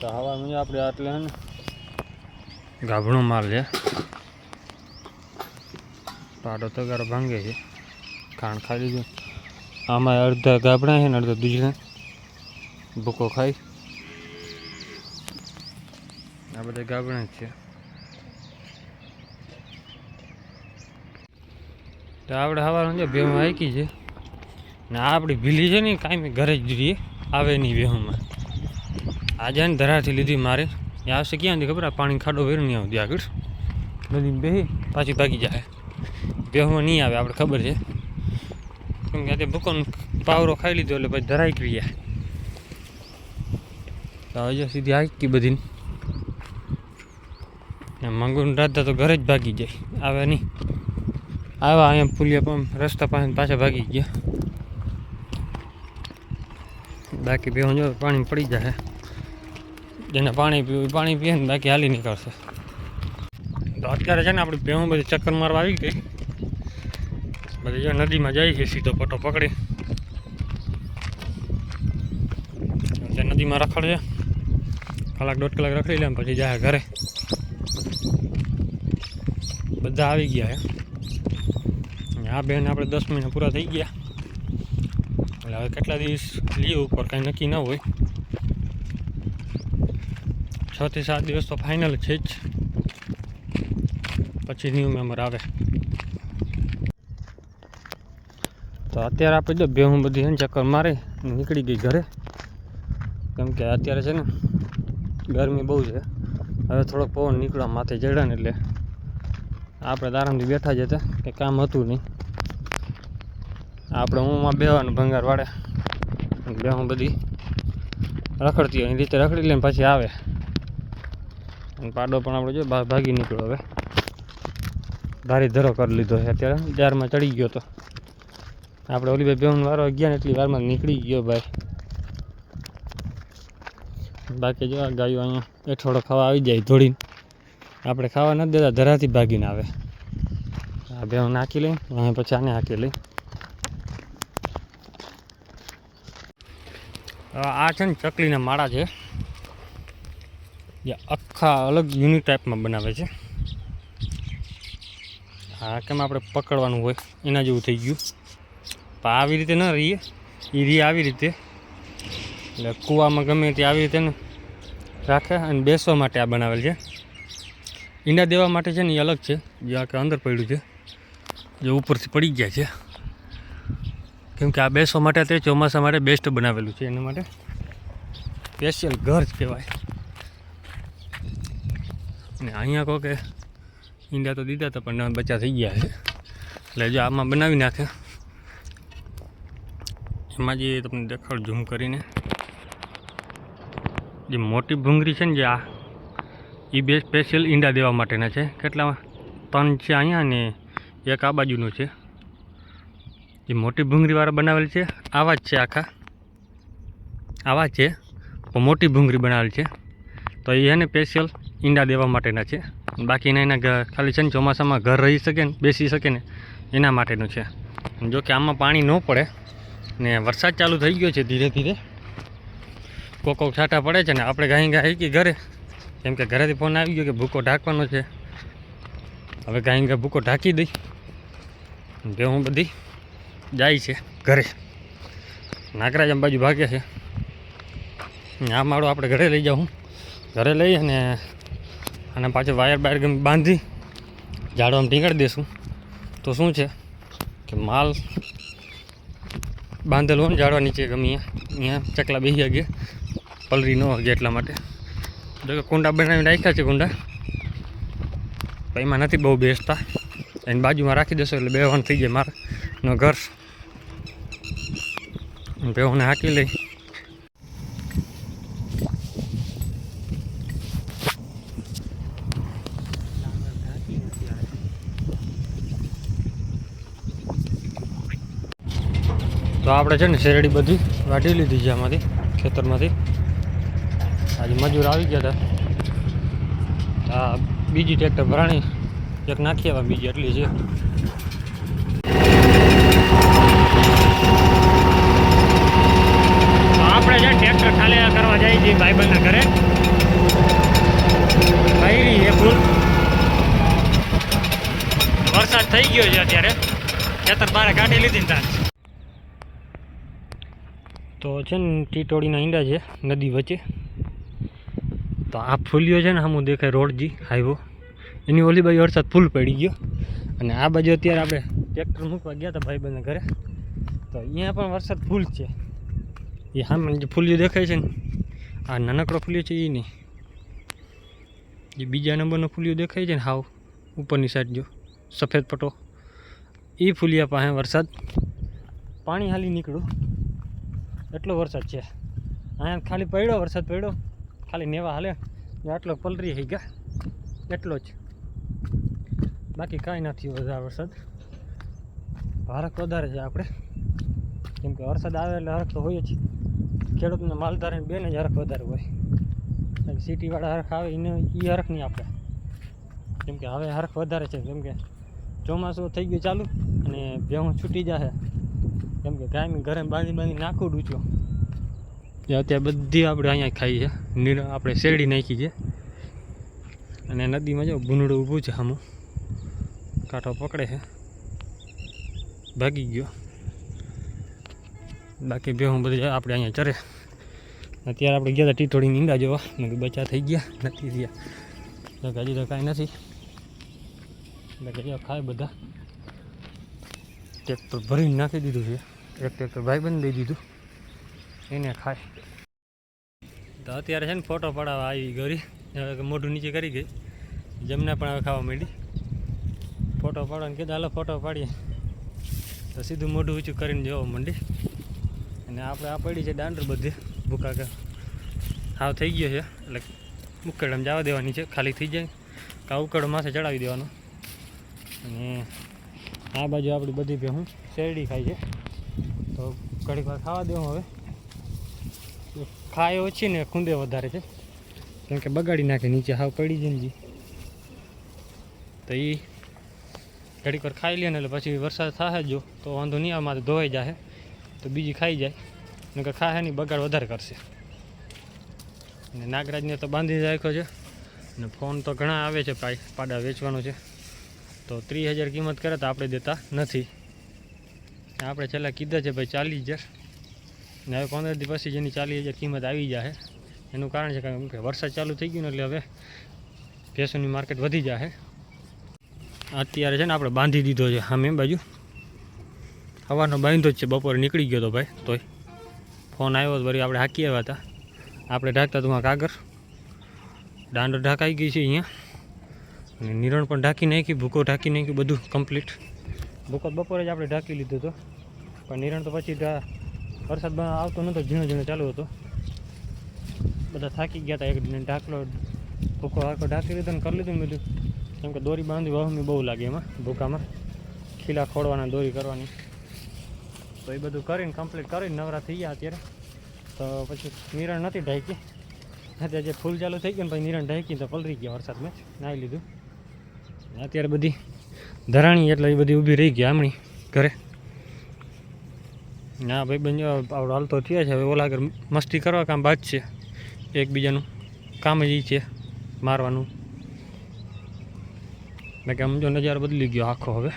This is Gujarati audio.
તો મજા આપણે આટલે હે ને ગાભણો માલ છે પાડો તગારો ભાંગે છે. ખાણ ખાઈ લીધું. આમાં અડધા ગાભણા છે ને અડધા દૂજણા ભૂકો ખાઈ. આ બધા ગાભણા જ છે. તો આપણે સવારમાં જો બેહું હાકી છે. ને આપણી ભીલી છે ને, કાંઈ ઘરે જ જોઈએ આવે નહીં બેહુંમાં. આજે ને ધરાથી લીધી મારે. એ આવશે ક્યાંથી ખબર? આ પાણી ખાડો વેર નહીં આવતી આગળ. નદી બેહી, પાછી ભાગી જાય. બેહમાં નહીં આવે, આપણે ખબર છે. કેમ કે આજે ભૂકોનો પાવરો ખાઈ લીધો એટલે પછી ધરાઈ ગયા. તો હજુ સીધી હાકી બધી ને મંગુન રાધા તો ઘરે જ ભાગી જાય. આવે નહીં. આવ્યા અહીંયા પુલિયા પણ રસ્તા પાસે પાછા ભાગી ગયા. બાકી બે જો પાણી પડી જાય. જેને પાણી પીવું પાણી પીએ ને બાકી હાલી નીકળશે. તો અત્યારે છે ને આપણી ભેહું બધી ચક્કર મારવા આવી ગઈ. બધી જો નદીમાં જાય છે, સીધો પટો પકડી. તે નદીમાં રખડશે કલાક દોઢ કલાક રખડી લે પછી જાય ઘરે. બધા આવી ગયા છે આ બેન આપણે દસ મહિના પૂરા થઈ ગયા. એટલે હવે કેટલા દિવસ લીવ ઉપર કાંઈ નક્કી ન હોય. છ થી સાત દિવસ તો ફાઇનલ છે જ. પછી ન્યૂ મેમ્બર આવે. તો અત્યારે આપી દો બે હું બધી એને ચક્કર મારી નીકળી ગઈ ઘરે. કેમ કે અત્યારે છે ને ગરમી બહુ છે. હવે થોડોક પવન નીકળવા માથે ચડ્યા ને એટલે આપણે આરામથી બેઠા જ હતા, કે કામ હતું નહીં. આપણે ઊંમાં બેવાનું ભંગાર વાળે. બેહું બધી રખડતી હોય એ રીતે રખડી લઈને પછી આવે. પાડો પણ આપણે જો ભાગી નીકળ્યો હવે. ભારી ધરો કરી લીધો છે અત્યારે. જારમાં ચડી ગયો તો. આપણે ઓલી ભાઈ બેહું વારો ગયા ને એટલી વારમાં નીકળી ગયો ભાઈ. બાકી જો આ ગાયો અહીંયા એઠોડો ખાવા આવી જાય ધોળીને. આપણે ખાવા નથી દેતા, ધરાથી ભાગીને આવે. આ બેહું નાખી લઈ અહીં પછી આને હાકી લઈ. આ છે ને ચકલીના માળા છે. આખા અલગ યુનિક ટાઈપમાં બનાવે છે. આ કેમ આપણે પકડવાનું હોય, એના જેવું થઈ ગયું. પણ આવી રીતે ન રહીએ. એ રહી આવી રીતે. એટલે કૂવામાં ગમે તે આવી રીતે રાખે અને બેસવા માટે આ બનાવેલ છે. ઈંડા દેવા માટે છે ને એ અલગ છે. જે આ કે અંદર પડ્યું છે. જે ઉપરથી પડી ગયા છે. કેમ કે આ બેસવા માટે તે ચોમાસા માટે બેસ્ટ બનાવેલું છે એના માટે. સ્પેશિયલ ઘર જ કહેવાય. ને અહીંયા કહો કે ઈંડા તો દીધા હતા, પણ બચ્ચા થઈ ગયા છે. એટલે જો આમાં બનાવી નાખે એમાં જે તમને દેખાડ, ઝૂમ કરીને. જે મોટી ભૂંગળી છે ને જે આ એ બે સ્પેશિયલ ઈંડા દેવા માટેના છે. કેટલા? ત્રણ છે અહીંયા ને એક આ બાજુનું છે. જે મોટી ભૂંગળીવાળા બનાવેલ છે. આવા જ છે આખા. આવા છે. મોટી ભૂંગળી બનાવેલ છે. તો એને સ્પેશિયલ ઈંડા દેવા માટેના છે. બાકીના એના ખાલી છે ને ચોમાસામાં ઘર રહી શકે ને, બેસી શકે ને, એના માટેનું છે. જો કે આમાં પાણી ન પડે, ને વરસાદ ચાલુ થઈ ગયો છે ધીરે ધીરે. કોક છાંટા પડે છે ને, આપણે ગાઈ ગાઈ કે ઘરે. કેમ કે ઘરેથી ફોન આવી ગયો કે ભૂકો ઢાંકવાનો છે. હવે ગાઈ ગાય ભૂકો ઢાંકી દઈ. હું બધી જાય છે ઘરે. નાગરાજ અંબાજી બાજુ ભાગે છે. આ માળો આપણે ઘરે લઈ જાઉં. ઘરે લઈ અને અને પાછું વાયર બાયર ગમે બાંધી ઝાડવામાં ટીંગાડી દઈશું તો શું છે કે માલ બાંધેલો હોય ને ઝાડવા નીચે ગમે અહીંયા અહીંયા ચકલા બેસી ગયા, પલરી ન વાગે એટલા માટે. જો કે કુંડા બનાવીને રાખ્યા છે કુંડા. પણ એમાં નથી બહુ બેસતા. એની બાજુમાં રાખી દેશો એટલે બેવાનું થઈ જાય મારાનો ઘર. બેહોને હાકી લઈ. તો આપણે છે ને શેરડી બધી વાટી લીધી છે આમાંથી, ખેતરમાંથી. આજે મજૂર આવી ગયા હતા. આ બીજી ટ્રેક્ટર ભરાણી, એક નાખી આવ્યા બીજી એટલી છે. આપણે છે ટ્રેક્ટર ખાલી કરવા જાય છે ભાઈબંધના ઘરે. ભાઈ એ ફૂલ. વરસાદ થઈ ગયો છે અત્યારે. ખેતર બારે કાઢી લીધી ને ત્યાં તો છે ને ટીટોળીના ઈંડા છે, નદી વચ્ચે. તો આ ફૂલ્યો છે ને સામું દેખાય રોડજી હાઈવો એની ઓલી બાજુ વરસાદ ફૂલ પડી ગયો. અને આ બાજુ અત્યારે આપણે ટ્રેક્ટર મૂકવા ગયા હતા ભાઈબંધના ઘરે. તો અહીંયા પણ વરસાદ ફૂલ છે. એ હા જે ફૂલિયો દેખાય છે ને, આ નાનકડો ફૂલ્યો છે એ નહીં. જે બીજા નંબરનો ફૂલ્યો દેખાય છે ને હાવ, ઉપરની સાઈડ જો, સફેદ પટો એ ફૂલિયા પાસે વરસાદ. પાણી હાલી નીકળ્યું. એટલો વરસાદ છે. અહીંયા ખાલી પડ્યો, વરસાદ પડ્યો. ખાલી નેવા હાલે. આટલો પલરી થઈ ગયા. એટલો જ. બાકી કાંઈ નથી વધારે વરસાદ. હરખ વધારે છે આપણે. કેમ કે વરસાદ આવે એટલે હરખ તો હોય જ. ખેડૂતને માલધારે બેને જ હરખ વધારે હોય. સિટીવાળા હરખ આવે એને એ હરખ નહીં આપણે કેમ કે હવે હરખ વધારે છે. કેમ કે ચોમાસું થઈ ગયું ચાલુ અને ભેહું છૂટી જશે કેમ કે કાંઈ ઘરે બાંધી બાંધી નાખું ડૂચો. એ અત્યારે બધી આપણે અહીંયા ખાઈ છે. નીર આપણે શેરડી નાખી છે. અને નદીમાં જો ભૂંડું ઊભું છે સામું કાંઠો પકડે છે. ભાગી ગયો. બાકી બે હું બધું આપણે અહીંયા ચરે. અત્યારે આપણે ગયા હતા ટીટોળી નીંદા જોવા. મેં બચા થઈ ગયા. નથી થયા. તો હજી તો કાંઈ નથી. એટલે કે ખાય બધા. ટ્રેક્ટર ભરીને નાખી દીધું છે. એક ટ્રેક્ટર ભાઈ બંધ દઈ દીધું. એને ખાય. તો અત્યારે છે ને ફોટો પડાવવા આવી ગરી હવે મોઢું નીચે કરી ગઈ. જમના પણ હવે ખાવા માંડી. ફોટો પાડવાનું કીધું, હાલો, ફોટો પાડીએ. તો સીધું મોઢું ઊંચું કરીને જોવા માંડી. અને આપણે આ પડી છે દાંડર બધી. ભૂકા કે હાવ થઈ ગયો છે. એટલે ઉકળામાં જવા દેવાની છે. ખાલી થઈ જાય. કા ઉકળો માથે ચડાવી દેવાનો. અને આ બાજુ આપણી બધી ભેહું શેરડી ખાય છે. તો ઘડીક વાર ખાવા દેવું હવે. ખાય ઓછી ને ખૂંદે વધારે છે. કેમ કે બગાડી નાખે, નીચે હાવ પડી જાય ને તો એ ઘડીક વાર ખાઈ લે ને એટલે પછી વરસાદ થાય જો તો વાંધો નહીં આમાં ધોવાઈ જાય તો બીજી ખાઈ જાય, નકર ખાશે નહીં, બગાડ વધારે કરશે. અને નાગરાજને તો બાંધી રાખ્યો છે. અને ફોન તો ઘણા આવે છે પાડા વેચવાનો છે. તો ત્રીસ હજાર કિંમત કરે તો આપણે દેતા નથી. આપણે છેલ્લા કીધા છે ભાઈ ચાલીસ હજાર ને હવે પંદર દિવસ પછી જેની ચાલીસ હજાર કિંમત આવી જાય એનું કારણ છે કારણ કે વરસાદ ચાલુ થઈ ગયો ને એટલે હવે ભેંસોની માર્કેટ વધી જાય અત્યારે છે ને આપણે બાંધી દીધો છે સામે બાજુ. સવારનો બાંધો જ છે, બપોરે નીકળી ગયો તો ભાઈ, તોય. ફોન આવ્યો વળી આપણે હાકી આવ્યા હતા. આપણે ઢાંકતા તું કાગર દાંડો ઢાંકાઈ ગઈ છે અહીંયા. અને નિરણ પણ ઢાંકી નાખી, ભૂકો ઢાંકી નાખ્યું, બધું કમ્પ્લીટ ભૂકો બપોરે જ આપણે ઢાંકી લીધું હતું. પણ નિરણ તો પછી વરસાદ આવતો નહોતો ઝીણો ઝીણો ચાલુ હતો. બધા થાકી ગયા હતા એક ઢાંકલો ભૂકો આખો ઢાંકી લીધો ને કરી લીધું બધું. કેમ કે દોરી બાંધી વહમી બહુ લાગે એમાં, ભૂકામાં. ખીલા ખોડવાના, દોરી કરવાની. તો એ બધું કરીને કમ્પ્લીટ કરીને નવરા થઈ ગયા અત્યારે. તો પછી નિરણ નથી ઢાંકી. અત્યારે જે ફૂલ ચાલુ થઈ ગયું ને પછી નિરણ ઢાંકી તો પલરી ગયા વરસાદમાં નાહી લીધું. અત્યારે બધી ધરાણી એટલે એ બધી ઊભી રહી ગયા આમણી ઘરે. ના ભાઈ બંને આવડો હાલતો થયા છે. હવે ઓલા આગળ મસ્તી કરવા કામ બાદ છે. એકબીજાનું કામ જ એ છે મારવાનું. મેં આમ જો નજારો બદલી ગયો આખો હવે.